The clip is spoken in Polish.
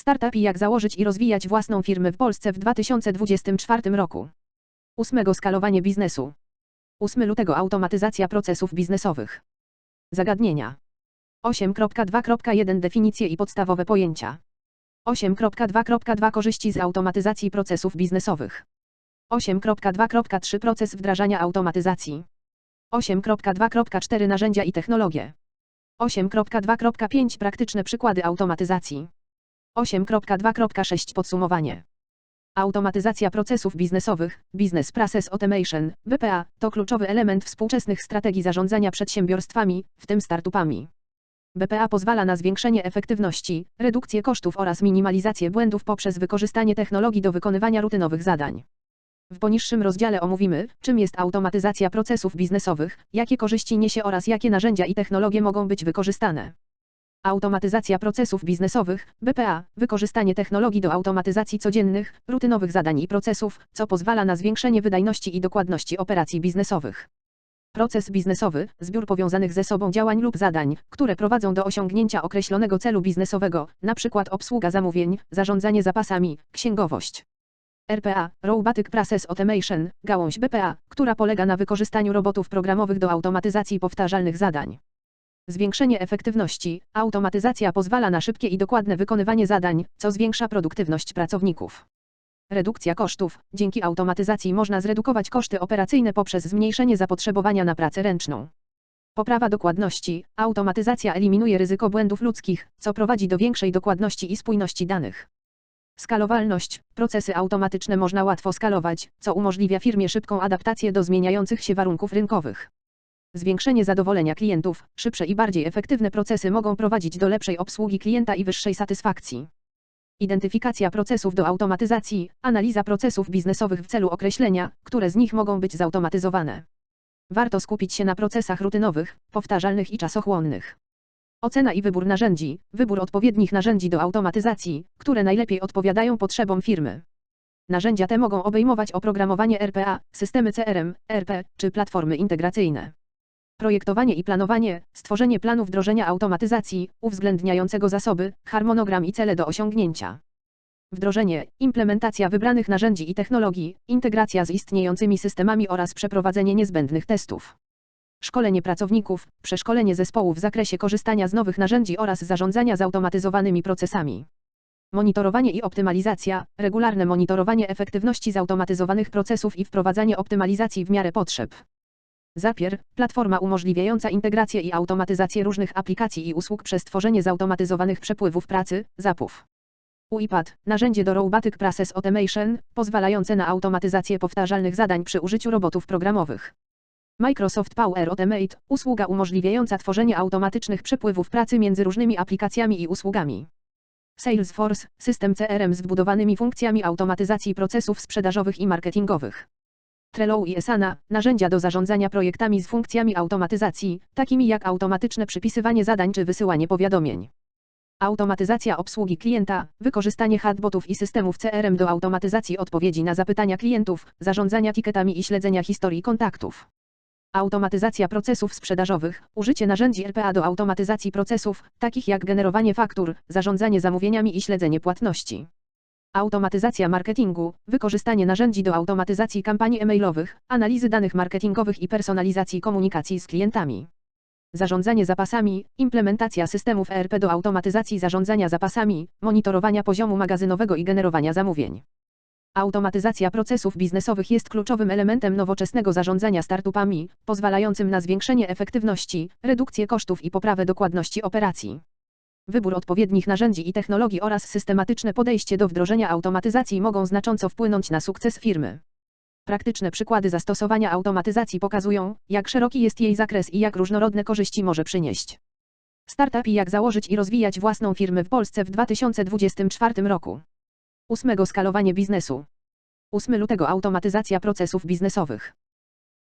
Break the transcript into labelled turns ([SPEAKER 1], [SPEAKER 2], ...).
[SPEAKER 1] Startup i jak założyć i rozwijać własną firmę w Polsce w 2024 roku. 8 skalowanie biznesu. 8 lutego automatyzacja procesów biznesowych. Zagadnienia. 8.2.1 Definicje i podstawowe pojęcia. 8.2.2 Korzyści z automatyzacji procesów biznesowych. 8.2.3 Proces wdrażania automatyzacji. 8.2.4 Narzędzia i technologie. 8.2.5 Praktyczne przykłady automatyzacji. 8.2.6 Podsumowanie. Automatyzacja procesów biznesowych, Business Process Automation, BPA, to kluczowy element współczesnych strategii zarządzania przedsiębiorstwami, w tym startupami. BPA pozwala na zwiększenie efektywności, redukcję kosztów oraz minimalizację błędów poprzez wykorzystanie technologii do wykonywania rutynowych zadań. W poniższym rozdziale omówimy, czym jest automatyzacja procesów biznesowych, jakie korzyści niesie oraz jakie narzędzia i technologie mogą być wykorzystane. Automatyzacja procesów biznesowych, BPA, wykorzystanie technologii do automatyzacji codziennych, rutynowych zadań i procesów, co pozwala na zwiększenie wydajności i dokładności operacji biznesowych. Proces biznesowy, zbiór powiązanych ze sobą działań lub zadań, które prowadzą do osiągnięcia określonego celu biznesowego, np. obsługa zamówień, zarządzanie zapasami, księgowość. RPA, Robotic Process Automation, gałąź BPA, która polega na wykorzystaniu robotów programowych do automatyzacji powtarzalnych zadań. Zwiększenie efektywności. Automatyzacja pozwala na szybkie i dokładne wykonywanie zadań, co zwiększa produktywność pracowników. Redukcja kosztów. Dzięki automatyzacji można zredukować koszty operacyjne poprzez zmniejszenie zapotrzebowania na pracę ręczną. Poprawa dokładności. Automatyzacja eliminuje ryzyko błędów ludzkich, co prowadzi do większej dokładności i spójności danych. Skalowalność. Procesy automatyczne można łatwo skalować, co umożliwia firmie szybką adaptację do zmieniających się warunków rynkowych. Zwiększenie zadowolenia klientów, szybsze i bardziej efektywne procesy mogą prowadzić do lepszej obsługi klienta i wyższej satysfakcji. Identyfikacja procesów do automatyzacji, analiza procesów biznesowych w celu określenia, które z nich mogą być zautomatyzowane. Warto skupić się na procesach rutynowych, powtarzalnych i czasochłonnych. Ocena i wybór narzędzi, wybór odpowiednich narzędzi do automatyzacji, które najlepiej odpowiadają potrzebom firmy. Narzędzia te mogą obejmować oprogramowanie RPA, systemy CRM, RP czy platformy integracyjne. Projektowanie i planowanie, stworzenie planu wdrożenia automatyzacji, uwzględniającego zasoby, harmonogram i cele do osiągnięcia. Wdrożenie, implementacja wybranych narzędzi i technologii, integracja z istniejącymi systemami oraz przeprowadzenie niezbędnych testów. Szkolenie pracowników, przeszkolenie zespołu w zakresie korzystania z nowych narzędzi oraz zarządzania zautomatyzowanymi procesami. Monitorowanie i optymalizacja, regularne monitorowanie efektywności zautomatyzowanych procesów i wprowadzanie optymalizacji w miarę potrzeb. Zapier, platforma umożliwiająca integrację i automatyzację różnych aplikacji i usług przez tworzenie zautomatyzowanych przepływów pracy, zapów. UiPath, narzędzie do Robotic Process Automation, pozwalające na automatyzację powtarzalnych zadań przy użyciu robotów programowych. Microsoft Power Automate, usługa umożliwiająca tworzenie automatycznych przepływów pracy między różnymi aplikacjami i usługami. Salesforce, system CRM z wbudowanymi funkcjami automatyzacji procesów sprzedażowych i marketingowych. Trello i Asana, narzędzia do zarządzania projektami z funkcjami automatyzacji, takimi jak automatyczne przypisywanie zadań czy wysyłanie powiadomień. Automatyzacja obsługi klienta, wykorzystanie chatbotów i systemów CRM do automatyzacji odpowiedzi na zapytania klientów, zarządzania ticketami i śledzenia historii kontaktów. Automatyzacja procesów sprzedażowych, użycie narzędzi RPA do automatyzacji procesów, takich jak generowanie faktur, zarządzanie zamówieniami i śledzenie płatności. Automatyzacja marketingu, wykorzystanie narzędzi do automatyzacji kampanii e-mailowych, analizy danych marketingowych i personalizacji komunikacji z klientami. Zarządzanie zapasami, implementacja systemów ERP do automatyzacji zarządzania zapasami, monitorowania poziomu magazynowego i generowania zamówień. Automatyzacja procesów biznesowych jest kluczowym elementem nowoczesnego zarządzania startupami, pozwalającym na zwiększenie efektywności, redukcję kosztów i poprawę dokładności operacji. Wybór odpowiednich narzędzi i technologii oraz systematyczne podejście do wdrożenia automatyzacji mogą znacząco wpłynąć na sukces firmy. Praktyczne przykłady zastosowania automatyzacji pokazują, jak szeroki jest jej zakres i jak różnorodne korzyści może przynieść. Startup i jak założyć i rozwijać własną firmę w Polsce w 2024 roku. 8. Skalowanie biznesu. 8 lutego automatyzacja procesów biznesowych.